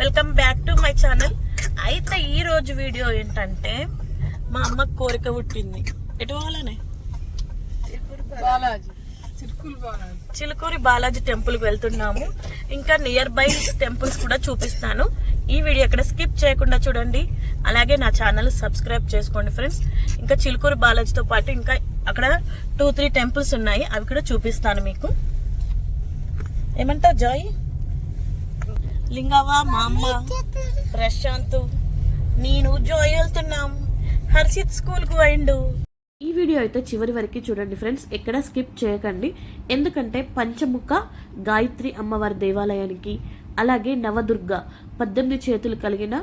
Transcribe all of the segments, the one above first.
Welcome back to my channel అయితే ఈ రోజు వీడియో ఏంటంటే మా అమ్మకు కోరిక పుట్టింది. ఎటు పోవాలనే? చిలుకూరి బాలాజీ టెంపుల్కి వెళ్తున్నాము. ఇంకా నియర్ బై టెంపుల్స్ కూడా చూపిస్తాను. ఈ వీడియో ఎక్కడ స్కిప్ చేయకుండా చూడండి. అలాగే నా ఛానల్ సబ్స్క్రైబ్ చేసుకోండి ఫ్రెండ్స్ ఇంకా చిలుకూరి బాలాజీతో పాటు ఇంకా అక్కడ టూ త్రీ టెంపుల్స్ ఉన్నాయి. అవి కూడా చూపిస్తాను మీకు. ఏమంటావు జాయ్? లింగవ్వ మా అమ్మ ప్రశాంత్ నేను జాయ్ వెళ్తున్నాం. హర్షిత్ స్కూల్కు పోయిండు ఈ వీడియో అయితే చివరి వరకు చూడండి ఫ్రెండ్స్. ఎక్కడ స్కిప్ చేయకండి. ఎందుకంటే పంచముఖ గాయత్రి అమ్మవారి దేవాలయానికి అలాగే నవదుర్గ పద్దెనిమిది చేతులు కలిగిన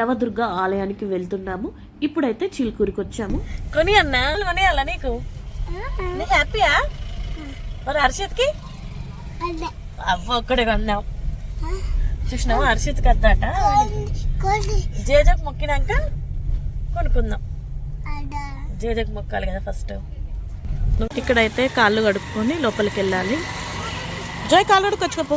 నవదుర్గ ఆలయానికి వెళ్తున్నాము. ఇప్పుడైతే చిలుకూరికి వచ్చాము. కొని అన్నా కొనియాలా నీకు? నీకు హ్యాపీయా? మరి హర్షిత్కి? అవ్వ ఒక్కడే కొన్నావు చూసినావు? హర్షిత్కి అద్దట జేజకు మొక్కినాక కొనుక్కుందాం. జేజకు మొక్కాలి కదా ఫస్ట్. ఇక్కడైతే కాళ్ళు కడుక్కొని లోపలికి వెళ్ళాలి జోయ్ కాళ్ళు కడుక్కొచ్చుకోపో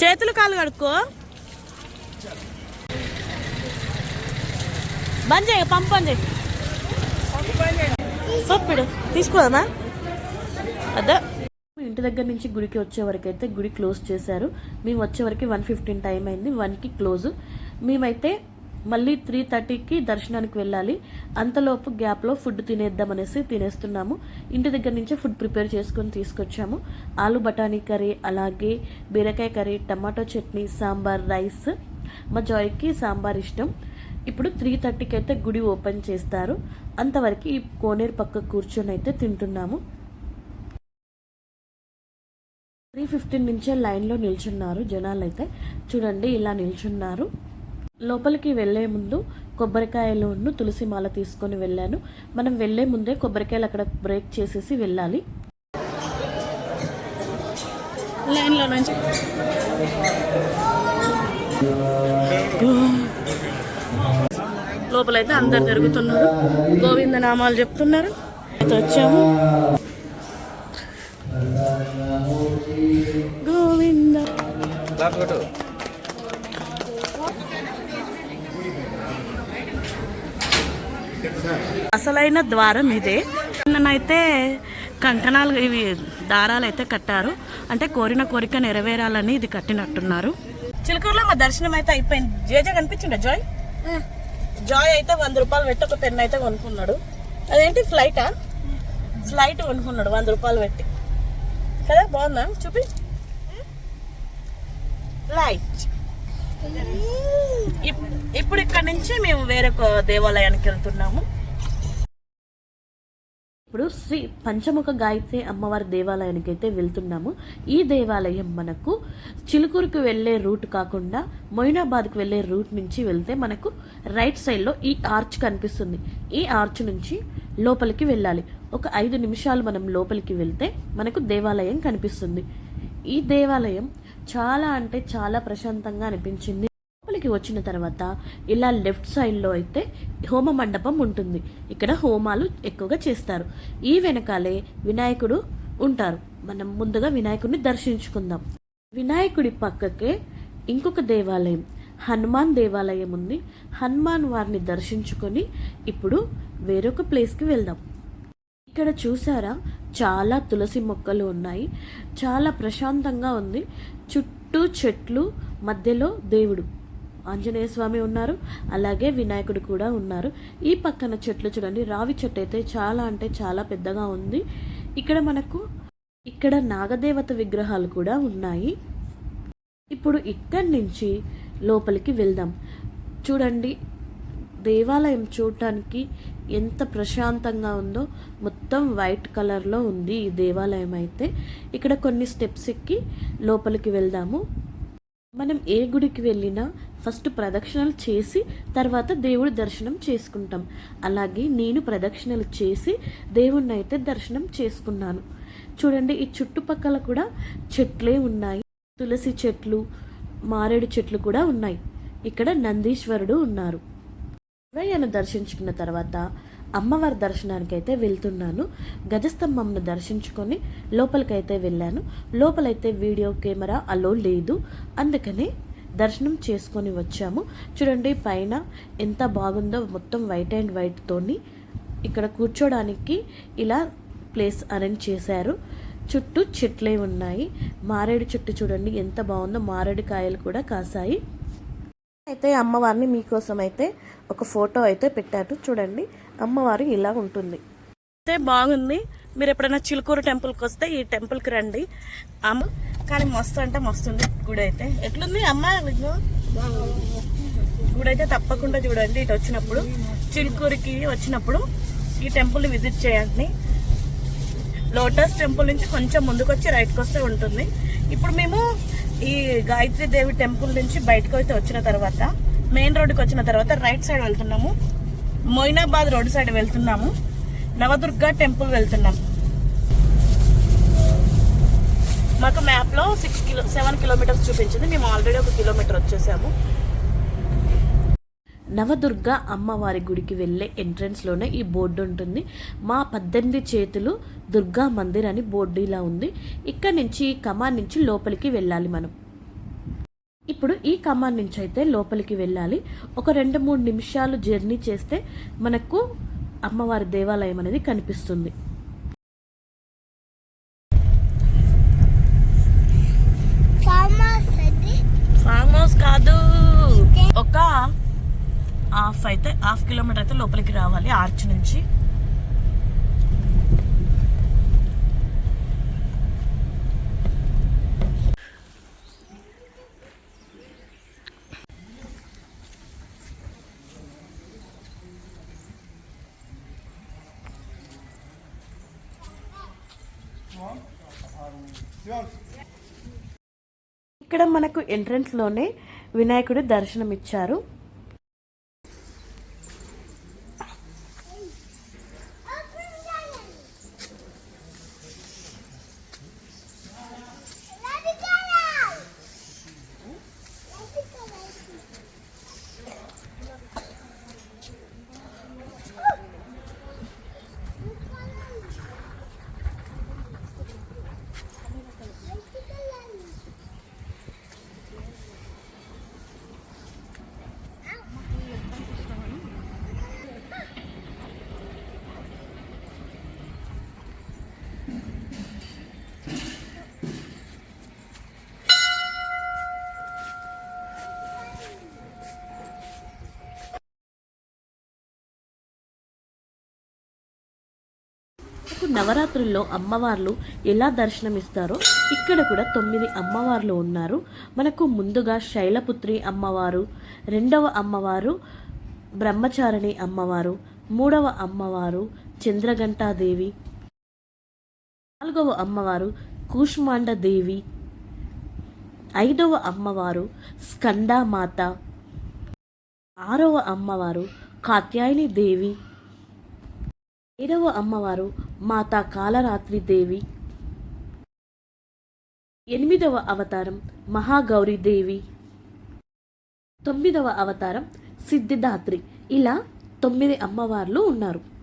చేతులు కాళ్ళు కడుక్కో. బంద్ చేయ పంప్ బంద్ చేయి. సొప్పిడు తీసుకోదమ్మా అదా. ఇంటి దగ్గర నుంచి గుడికి వచ్చే వరకు అయితే గుడి క్లోజ్ చేశారు. మేము వచ్చే వరకు వన్ ఫిఫ్టీన్ టైం అయింది. వన్కి క్లోజ్. మేమైతే మళ్ళీ త్రీ థర్టీకి దర్శనానికి వెళ్ళాలి. అంతలోపు గ్యాప్లో ఫుడ్ తినేద్దాం అనేసి తినేస్తున్నాము. ఇంటి దగ్గర నుంచే ఫుడ్ ప్రిపేర్ చేసుకొని తీసుకొచ్చాము. ఆలు బఠానీ కర్రీ అలాగే బీరకాయ curry tomato chutney sambar rice. మా జాయ్కి సాంబార్ ఇష్టం. ఇప్పుడు త్రీ థర్టీకి అయితే గుడి ఓపెన్ చేస్తారు. అంతవరకు ఈ కోనేరు పక్క కూర్చొని అయితే తింటున్నాము. త్రీ ఫిఫ్టీన్ నుంచే లైన్లో నిల్చున్నారు జనాలు అయితే చూడండి ఇలా నిల్చున్నారు. లోపలికి వెళ్ళే ముందు కొబ్బరికాయలను తులసి మాల తీసుకొని వెళ్ళాను. మనం వెళ్ళే ముందే కొబ్బరికాయలు అక్కడ బ్రేక్ చేసేసి వెళ్ళాలి. లైన్లో నుంచి. లోపలైతే అందరు జరుగుతున్నారు. గోవింద నామాలు చెప్తున్నారు వచ్చాము. అసలైన ద్వారం ఇదే. నన్నైతే కంకణాలు ఇవి దారాలు అయితే కట్టారు. అంటే కోరిన కోరిక నెరవేరాలని ఇది కట్టినట్టున్నారు. చిలుకూరులో మా దర్శనం అయితే అయిపోయింది. జేజే కనిపించిండ జాయ్? జాయ్ అయితే వంద రూపాయలు పెట్టి ఒక పెన్ అయితే కొనుక్కున్నాడు. అదేంటి ఫ్లైటా ఫ్లైట్ కొనుక్కున్నాడు వంద రూపాయలు పెట్టి. కదా బాగుందా? చూపి. లైట్ ఇప్పుడు ఇక్కడ నుంచి మేము వేరొక దేవాలయానికి వెళ్తున్నాము. ఇప్పుడు శ్రీ పంచముఖ గాయత్రి అమ్మవారి దేవాలయానికి అయితే వెళ్తున్నాము. ఈ దేవాలయం మనకు చిలుకూరుకు వెళ్ళే రూట్ కాకుండా మొయినాబాద్కు వెళ్ళే రూట్ నుంచి వెళ్తే మనకు రైట్ సైడ్లో ఈ ఆర్చ్ కనిపిస్తుంది. ఈ ఆర్చ్ నుంచి లోపలికి వెళ్ళాలి. ఒక ఐదు నిమిషాలు మనం లోపలికి వెళ్తే మనకు దేవాలయం కనిపిస్తుంది. ఈ దేవాలయం చాలా అంటే చాలా ప్రశాంతంగా అనిపించింది. లోపలికి వచ్చిన తర్వాత ఇలా లెఫ్ట్ సైడ్లో అయితే హోమ మండపం ఉంటుంది. ఇక్కడ హోమాలు ఎక్కువగా చేస్తారు. ఈ వెనకాలే వినాయకుడు ఉంటారు. మనం ముందుగా వినాయకుడిని దర్శించుకుందాం. వినాయకుడి పక్కకే ఇంకొక దేవాలయం. హనుమాన్ దేవాలయం ఉంది. హనుమాన్ వారిని దర్శించుకొని ఇప్పుడు వేరొక ప్లేస్కి వెళ్దాం. ఇక్కడ చూసారా? చాలా తులసి మొక్కలు ఉన్నాయి. చాలా ప్రశాంతంగా ఉంది. చుట్టూ చెట్లు మధ్యలో దేవుడు. ఆంజనేయ స్వామి ఉన్నారు అలాగే వినాయకుడు కూడా ఉన్నారు. ఈ పక్కన చెట్లు చూడండి రావి చెట్టు అయితే చాలా అంటే చాలా పెద్దగా ఉంది. ఇక్కడ మనకు ఇక్కడ నాగదేవత విగ్రహాలు కూడా ఉన్నాయి. ఇప్పుడు ఇక్కడి నుంచి లోపలికి వెళ్దాం. చూడండి దేవాలయం చూడటానికి ఎంత ప్రశాంతంగా ఉందో మొత్తం వైట్ కలర్లో ఉంది ఈ దేవాలయం అయితే. ఇక్కడ కొన్ని స్టెప్స్ ఎక్కి లోపలికి వెళ్దాము. మనం ఏ గుడికి వెళ్ళినా ఫస్ట్ ప్రదక్షిణలు చేసి తర్వాత దేవుడి దర్శనం చేసుకుంటాం. అలాగే నేను ప్రదక్షిణలు చేసి దేవుణ్ణి అయితే దర్శనం చేసుకున్నాను. చూడండి ఈ చుట్టుపక్కల కూడా చెట్లే ఉన్నాయి. తులసి చెట్లు మారేడు చెట్లు కూడా ఉన్నాయి. ఇక్కడ నందీశ్వరుడు ఉన్నారు. శివయ్యను దర్శించుకున్న తర్వాత అమ్మవారి దర్శనానికి అయితే వెళ్తున్నాను. గజస్తంభంను దర్శించుకొని లోపలికైతే వెళ్ళాను. లోపలైతే వీడియో కెమెరా అలో లేదు. అందుకని దర్శనం చేసుకొని వచ్చాము. చూడండి పైన ఎంత బాగుందో మొత్తం వైట్ అండ్ వైట్తోని ఇక్కడ కూర్చోడానికి ఇలా ప్లేస్ అరేంజ్ చేశారు. చుట్టూ చెట్లే ఉన్నాయి. మారేడు చెట్టు చూడండి ఎంత బాగుందో. మారేడు కాయలు కూడా కాసాయి. అయితే అమ్మవారిని మీకోసం అయితే ఒక ఫోటో అయితే పెట్టారు. చూడండి అమ్మవారు ఇలా ఉంటుంది. అయితే బాగుంది. మీరు ఎప్పుడైనా చిలుకూరు టెంపుల్కి వస్తే ఈ టెంపుల్కి రండి. అమ్మ కానీ మస్తు అంటే మస్తు ఉంది గుడి అయితే. ఎట్లుంది అమ్మ? గుడి అయితే తప్పకుండా చూడండి ఇటు వచ్చినప్పుడు. చిలుకూరికి వచ్చినప్పుడు ఈ టెంపుల్ని విజిట్ చేయండి. లోటస్ టెంపుల్ నుంచి కొంచెం ముందుకు వచ్చి రైట్కి వస్తే ఉంటుంది. ఇప్పుడు మేము ఈ గాయత్రి దేవి టెంపుల్ నుంచి బయటకు అయితే వచ్చిన తర్వాత మెయిన్ రోడ్డుకి వచ్చిన తర్వాత రైట్ సైడ్ వెళ్తున్నాము. మొయినాబాద్ రోడ్ సైడ్ వెళ్తున్నాము. నవదుర్గ టెంపుల్ వెళ్తున్నాము మాకు మ్యాప్లో సిక్స్ కిలో సెవెన్ కిలోమీటర్స్ చూపించింది. మేము ఆల్రెడీ ఒక కిలోమీటర్ వచ్చేసాము. నవదుర్గ అమ్మవారి గుడికి వెళ్ళే ఎంట్రన్స్లోనే ఈ బోర్డు ఉంటుంది. మా పద్దెనిమిది చేతులు దుర్గా మందిర్ అని బోర్డు ఇలా ఉంది. ఇక్కడ నుంచి ఈ కమాన్ నుంచి లోపలికి వెళ్ళాలి మనం. ఇప్పుడు ఈ కమాన్ నుంచి అయితే లోపలికి వెళ్ళాలి. ఒక రెండు మూడు నిమిషాలు జర్నీ చేస్తే మనకు అమ్మవారి దేవాలయం అనేది కనిపిస్తుంది ఫార్మర్స్ అది ఫామ్ హౌస్ కాదు ఒక హాఫ్ అయితే హాఫ్ కిలోమీటర్ అయితే లోపలికి రావాలి ఆర్చ్ నుంచి. ఇక్కడ మనకు ఎంట్రన్స్లోనే వినాయకుడి దర్శనం ఇచ్చారు మనకు నవరాత్రుల్లో అమ్మవార్లు ఎలా దర్శనమిస్తారో ఇక్కడ కూడా తొమ్మిది అమ్మవార్లు ఉన్నారు. మనకు ముందుగా శైలపుత్రి అమ్మవారు రెండవ అమ్మవారు బ్రహ్మచారిణి అమ్మవారు మూడవ అమ్మవారు చంద్రఘంటాదేవి నాలుగవ అమ్మవారు కూష్మాండ దేవి ఐదవ అమ్మవారు స్కందామాత ఆరవ అమ్మవారు కాత్యాయని దేవి ఏడవ అమ్మవారు మాతా కాలరాత్రి దేవి. ఎనిమిదవ అవతారం మహాగౌరీ దేవి. తొమ్మిదవ అవతారం సిద్ధిదాత్రి. ఇలా తొమ్మిది అమ్మవార్లు ఉన్నారు.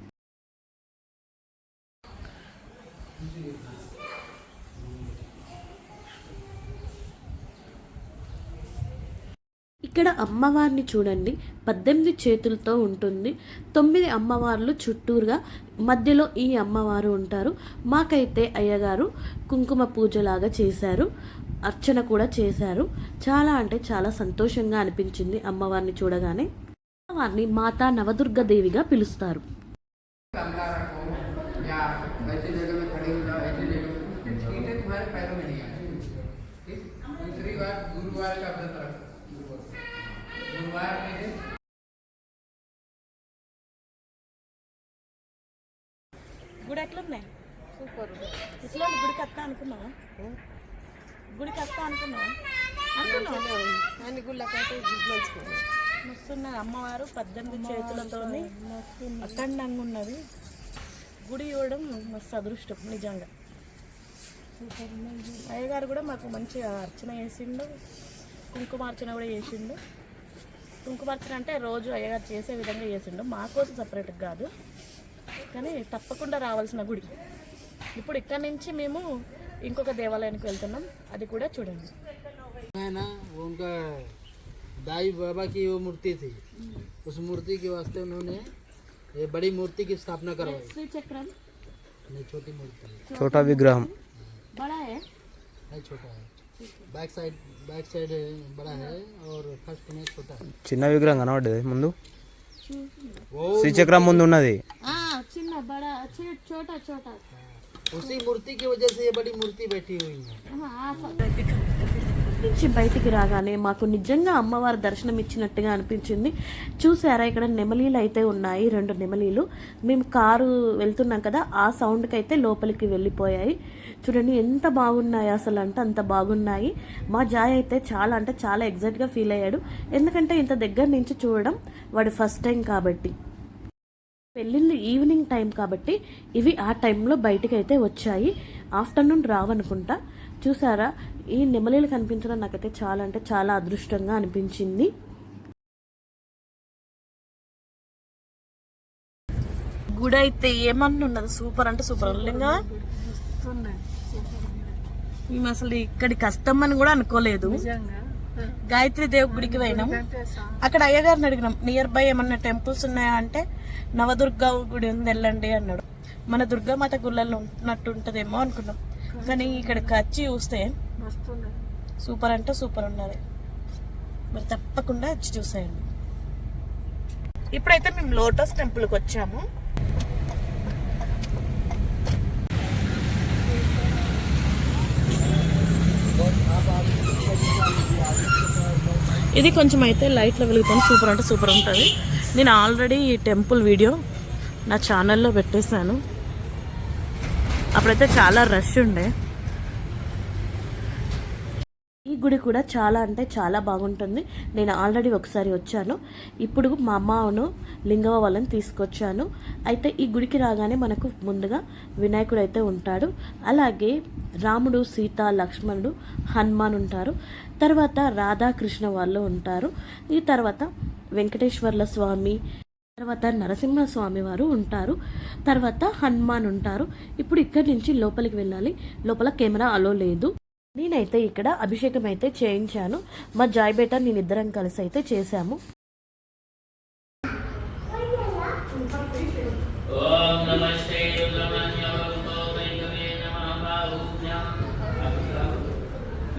ఇక్కడ అమ్మవారిని చూడండి. పద్దెనిమిది చేతులతో ఉంటుంది. తొమ్మిది అమ్మవార్లు చుట్టూరుగా మధ్యలో ఈ అమ్మవారు ఉంటారు. మాకైతే అయ్యగారు కుంకుమ పూజలాగా చేశారు. అర్చన కూడా చేశారు. చాలా అంటే చాలా సంతోషంగా అనిపించింది అమ్మవారిని చూడగానే. అమ్మవారిని మాతా నవదుర్గదేవిగా పిలుస్తారు. గుడి ఎట్లున్నాయి? సూపర్. ఇట్లా గుడికి వస్తా అనుకున్నావా? గుడికి వస్తా అనుకున్నావా? అనుకున్నావా? అన్ని గుళ్ళకైతే మంచిగా మస్తున్నది అమ్మవారు పద్దెనిమిది చేతులతోని అఖండంగా ఉన్నది గుడి ఇవ్వడం మస్తు అదృష్టం నిజంగా. అయ్యగారు కూడా మాకు మంచిగా అర్చన చేసిండు కుంకుమార్చన కూడా చేసిండు. కుంకుమార్చన అంటే రోజు అయ్యగారు చేసే విధంగా చేసిండు. మా కోసం సపరేట్గా కాదు. కానీ తప్పకుండా రావాల్సిన గుడి ఇప్పుడు ఇక్కడ నుంచి మేము ఇంకొక దేవాలయానికి వెళ్తున్నాం అది కూడా చూడండి है ना वो उनका दाई बाबा की वो मूर्ति थी उस मूर्ति के वास्ते उन्होंने ये बड़ी मूर्ति की स्थापना करवाई శ్రీచక్రం नहीं छोटी मूर्ति है छोटा विग्रह బడా హే नहीं छोटा है बैक साइड बैक साइड बड़ा है और फर्स्ट में छोटा है చిన్న విగ్రహం కనబడ్డది ముందు वो శ్రీచక్రం ముందు ఉన్నది ఆ, చిన్న బడా చి- చోటా చోటా उसी मूर्ति की वजह से ये बड़ी मूर्ति बैठी हुई है నుంచి బయటికి రాగానే మాకు నిజంగా అమ్మవారి దర్శనం ఇచ్చినట్టుగా అనిపించింది చూసారా ఇక్కడ నెమలీలు అయితే ఉన్నాయి రెండు నెమలీలు మేము కారు వెళ్తున్నాం కదా ఆ సౌండ్కి అయితే లోపలికి వెళ్ళిపోయాయి చూడండి ఎంత బాగున్నాయి అసలు అంటే అంత బాగున్నాయి మా జాయ్ అయితే చాలా అంటే చాలా ఎగ్జైట్గా ఫీల్ అయ్యాడు ఎందుకంటే ఇంత దగ్గర నుంచి చూడడం వాడు ఫస్ట్ టైం కాబట్టి వెళ్ళింది ఈవినింగ్ టైం కాబట్టి ఇవి ఆ టైంలో బయటికి అయితే వచ్చాయి. ఆఫ్టర్నూన్ రావనుకుంటా. చూసారా? ఈ నెమలీలు కనిపించడం నాకైతే చాలా అంటే చాలా అదృష్టంగా అనిపించింది. గుడి అయితే ఏమన్నా ఉన్నది? సూపర్ అంటే సూపర్. మేము అసలు ఇక్కడికి వస్తామని కూడా అనుకోలేదు. గాయత్రి దేవ్ గుడికి పోయినాం. అక్కడ అయ్యగారిని అడిగినాం నియర్ బై ఏమన్నా టెంపుల్స్ ఉన్నాయా? అంటే నవదుర్గ గుడి ఉంది వెళ్ళండి అన్నాడు. మన దుర్గామాత గుళ్ళల్లో ఉన్నట్టు ఉంటుందేమో అనుకున్నాం. కానీ ఇక్కడికి వచ్చి చూస్తే సూపర్ అంటే సూపర్ ఉన్నది. మరి తప్పకుండా వచ్చి చూసేయండి. ఇప్పుడైతే మేము లోటస్ టెంపుల్కి వచ్చాము. ఇది కొంచెం అయితే లైట్లో వెలుగుతుంది సూపర్ అంటే సూపర్ ఉంటుంది. నేను ఆల్రెడీ ఈ టెంపుల్ వీడియో నా ఛానల్లో పెట్టేశాను. అప్పుడైతే చాలా రష్ ఉండే ఈ గుడి కూడా చాలా అంటే చాలా బాగుంటుంది. నేను ఆల్రెడీ ఒకసారి వచ్చాను. ఇప్పుడు మా అమ్మను లింగవ వాళ్ళని తీసుకొచ్చాను. అయితే ఈ గుడికి రాగానే మనకు ముందుగా వినాయకుడు అయితే ఉంటాడు. అలాగే రాముడు సీత లక్ష్మణుడు హనుమాన్ ఉంటారు. తర్వాత రాధాకృష్ణ వాళ్ళు ఉంటారు. ఈ తర్వాత వెంకటేశ్వర్ల స్వామి తర్వాత నరసింహ స్వామి వారు ఉంటారు. తర్వాత హనుమాన్ ఉంటారు. ఇప్పుడు ఇక్కడి నుంచి లోపలికి వెళ్ళాలి. లోపల కెమెరా అలో లేదు. నేనైతే ఇక్కడ అభిషేకం అయితే చేయించాను. మా జాయ్ బేట నేను ఇద్దరం కలిసి అయితే చేశాము. ఓం నమస్తే రుద్రమన్యోగోదైకమే నమః బాహుభ్యాం.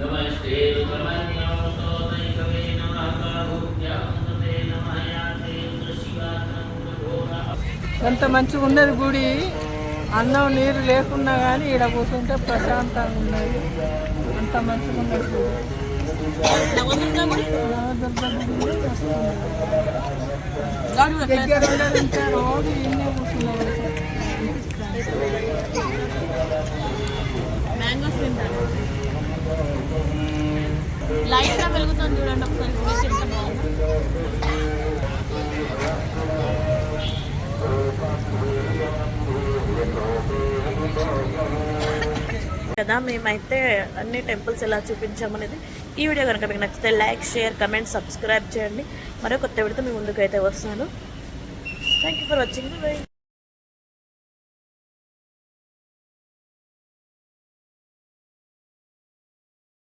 నమస్తే రుద్రమన్యోగోదైకమే నమః బాహుభ్యాం. తతే నమః యాతే రుద్రశివాత్మముఖోరః ఎంత మంచిగా ఉన్నది గుడి. అన్నం నీరు లేకున్నా కానీ ఇక్కడ కూర్చుంటే ప్రశాంతంగా ఉన్నది. అంత మంచిగా ఉన్నది దగ్గర ఇంకా రోజు ఇన్నే మ్యాంగోస్ తింటాను లైట్గా వెలుగుతుంది చూడండి ఒకసారి. ఎంత కదా మేమైతే అన్ని టెంపుల్స్ ఎలా చూపించామనేది ఈ వీడియో కనుక మీకు నచ్చితే లైక్ షేర్ కమెంట్ సబ్స్క్రైబ్ చేయండి. మరో కొత్త వీడితో మీ ముందుకు అయితే వస్తాను. Thank you for watching bye